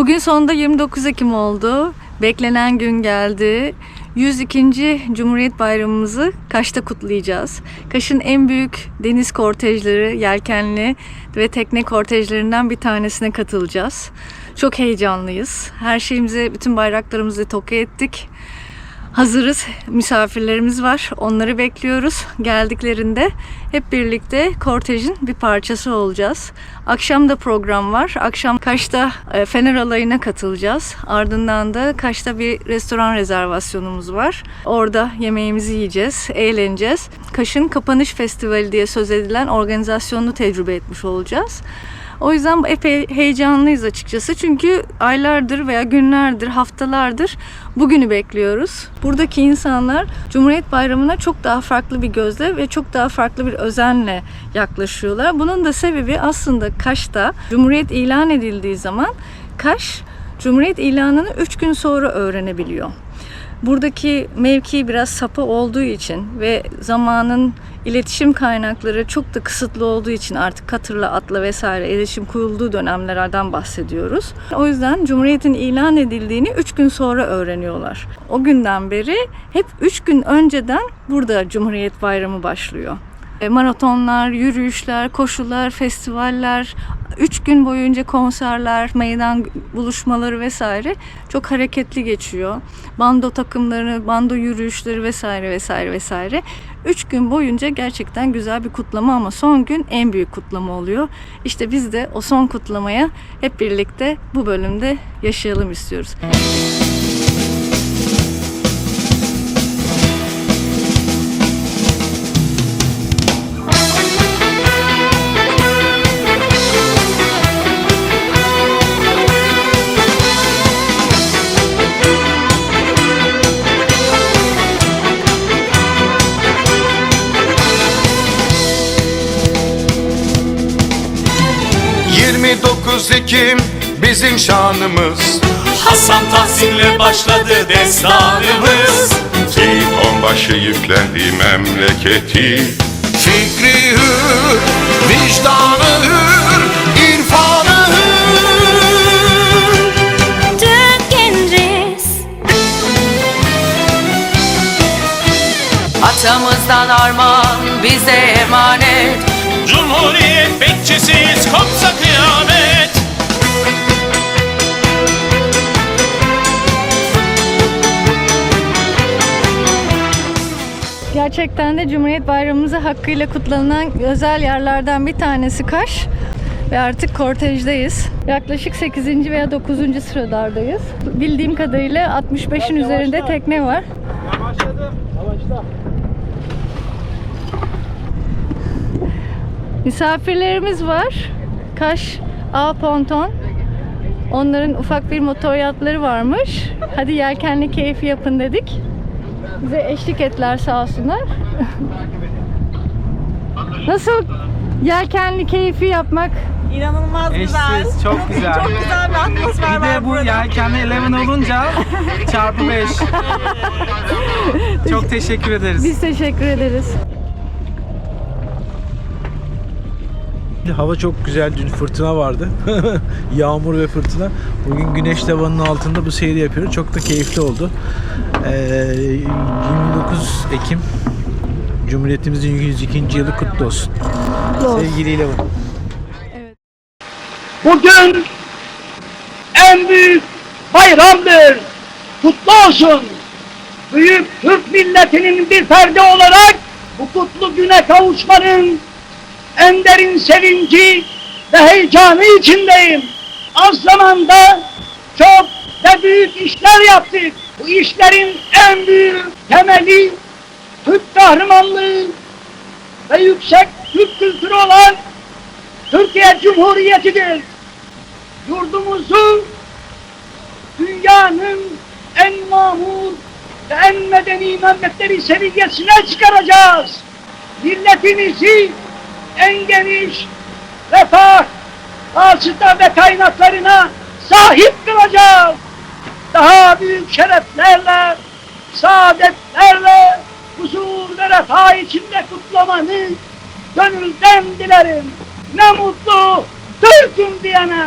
Bugün sonunda 29 Ekim oldu. Beklenen gün geldi. 102. Cumhuriyet Bayramımızı Kaş'ta kutlayacağız. Kaş'ın en büyük deniz kortejleri, yelkenli ve tekne kortejlerinden bir tanesine katılacağız. Çok heyecanlıyız. Her şeyimizi, bütün bayraklarımızı toke ettik. Hazırız. Misafirlerimiz var. Onları bekliyoruz. Geldiklerinde hep birlikte kortejin bir parçası olacağız. Akşam da program var. Akşam Kaş'ta e, Fener Alayı'na katılacağız. Ardından da Kaş'ta bir restoran rezervasyonumuz var. Orada yemeğimizi yiyeceğiz, eğleneceğiz. Kaş'ın Kapanış Festivali diye söz edilen organizasyonunu tecrübe etmiş olacağız. O yüzden epey heyecanlıyız açıkçası. Çünkü aylardır veya günlerdir, haftalardır bugünü bekliyoruz. Buradaki insanlar Cumhuriyet Bayramı'na çok daha farklı bir gözle ve çok daha farklı bir özenle yaklaşıyorlar. Bunun da sebebi aslında Kaş'ta Cumhuriyet ilan edildiği zaman Kaş Cumhuriyet ilanını 3 gün sonra öğrenebiliyor. Buradaki mevki biraz sapı olduğu için ve zamanın iletişim kaynakları çok da kısıtlı olduğu için artık katırla, atla vesaire iletişim kurulduğu dönemlerden bahsediyoruz. O yüzden Cumhuriyet'in ilan edildiğini 3 gün sonra öğreniyorlar. O günden beri hep 3 gün önceden burada Cumhuriyet Bayramı başlıyor. E, Maratonlar, yürüyüşler, koşular, festivaller, 3 gün boyunca konserler, meydan buluşmaları vesaire çok hareketli geçiyor. Bando takımları, bando yürüyüşleri vesaire vesaire vesaire. 3 gün boyunca gerçekten güzel bir kutlama ama son gün en büyük kutlama oluyor. İşte biz de o son kutlamaya hep birlikte bu bölümde yaşayalım istiyoruz. Cık. 29 Ekim bizim şanımız. Hasan Tahsin'le başladı destanımız. Seyit onbaşı yüklendi memleketi. Fikri hür, vicdanı hür, irfanı hür. Türk Endres Atamızdan armağan bize emanet. Cumhuriyet bekçisiyiz kopsa Gerçekten de Cumhuriyet Bayramımızı hakkıyla kutlanan özel yerlerden bir tanesi Kaş. Ve artık kortejdeyiz. Yaklaşık 8. veya 9. sıralardayız. Bildiğim kadarıyla 65'in üzerinde tekne var. Misafirlerimiz var. Kaş A Ponton. Onların ufak bir motor yatları varmış. Hadi yelkenli keyfi yapın dedik. Bize eşlik ettiler sağ olsunlar. Nasıl yelkenli keyfi yapmak? İnanılmaz güzel. Eşsiz, çok güzel. Çok güzel bir atmosfer Bir var de bu burada. yelkenli 11 olunca çarpı 5. Çok teşekkür ederiz. Biz teşekkür ederiz. Hava çok güzel. Dün fırtına vardı. Yağmur ve fırtına. Bugün güneş tavanının altında bu seyri yapıyoruz. Çok da keyifli oldu. Ee, 29 Ekim Cumhuriyetimizin 102. yılı kutlu olsun. Sevgiliyle bu. Bugün en büyük bayramdır. Kutlu olsun. Büyük Türk milletinin bir ferdi olarak bu kutlu güne kavuşmanın en derin sevinci ve heyecanı içindeyim. Az zamanda çok ve büyük işler yaptık. Bu işlerin en büyük temeli Türk kahramanlığı ve yüksek Türk kültürü olan Türkiye Cumhuriyeti'dir. Yurdumuzu dünyanın en mamur ve en medeni memleketleri seviyesine çıkaracağız. Milletimizi en geniş refah, hasıta ve kaynaklarına sahip kılacağız. Daha büyük şereflerle, saadetlerle, huzur ve refah içinde kutlamanı gönülden dilerim. Ne mutlu Türk'üm diyene.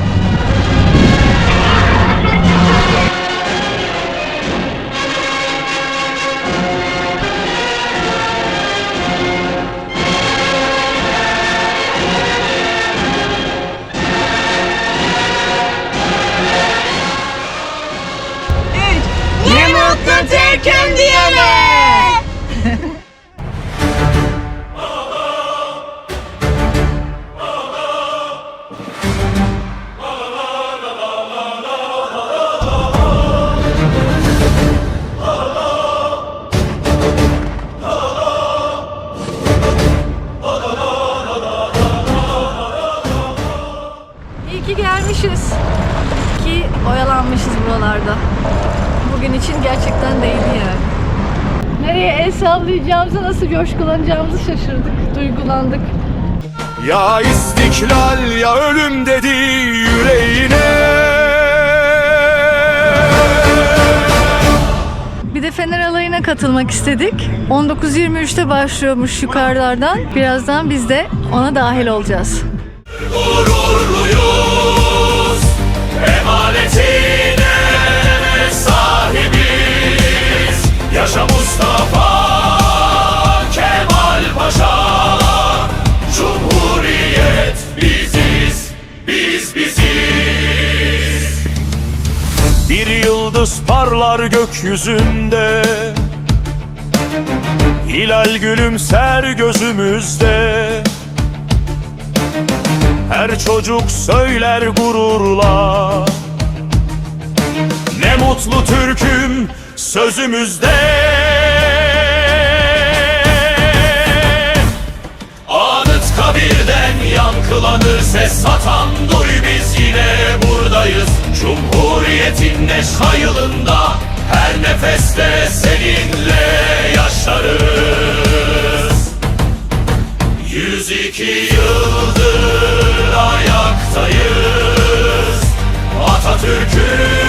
Bugün için gerçekten değdi yani. Nereye el sallayacağımızı, nasıl coşkulanacağımızı şaşırdık, duygulandık. Ya istiklal ya ölüm dedi yüreğine Bir de Fener Alayı'na katılmak istedik. 19.23'te başlıyormuş yukarılardan. Birazdan biz de ona dahil olacağız. Gururluyuz Emanetine Yaşa Mustafa Kemal Paşa. Cumhuriyet biziz Biz biziz. Bir yıldız parlar gökyüzünde. Hilal gülümser gözümüzde. Her çocuk söyler gururla. Ne mutlu Türk'üm sözümüzde. Anıt kabirden yankılanır ses satan Duy biz yine buradayız. Cumhuriyetin neşha yılında Her nefeste seninle yaşarız. 102 yıldır ayaktayız. Atatürk'ün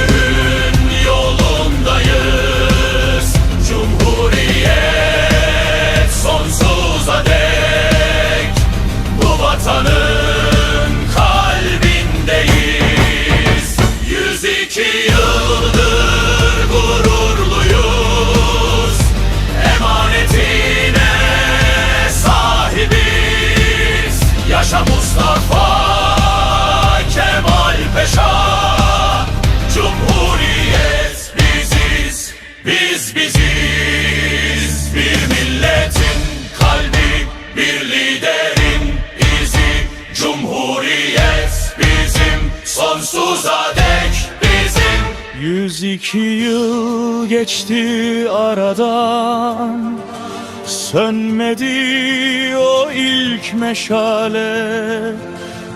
102 yıl geçti aradan. Sönmedi o ilk meşale.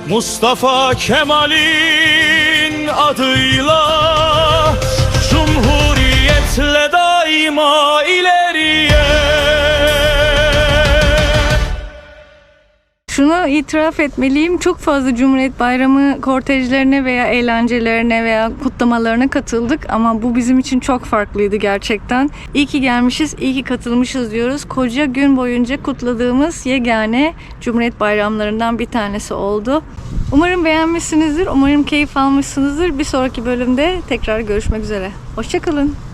Mustafa Kemal'in adıyla Cumhuriyetle daima ileriye Şunu itiraf etmeliyim. Çok fazla Cumhuriyet Bayramı kortejlerine veya eğlencelerine veya kutlamalarına katıldık ama bu bizim için çok farklıydı gerçekten. İyi ki gelmişiz, iyi ki katılmışız diyoruz. Koca gün boyunca kutladığımız yegane Cumhuriyet Bayramlarından bir tanesi oldu. Umarım beğenmişsinizdir, umarım keyif almışsınızdır. Bir sonraki bölümde tekrar görüşmek üzere. Hoşçakalın.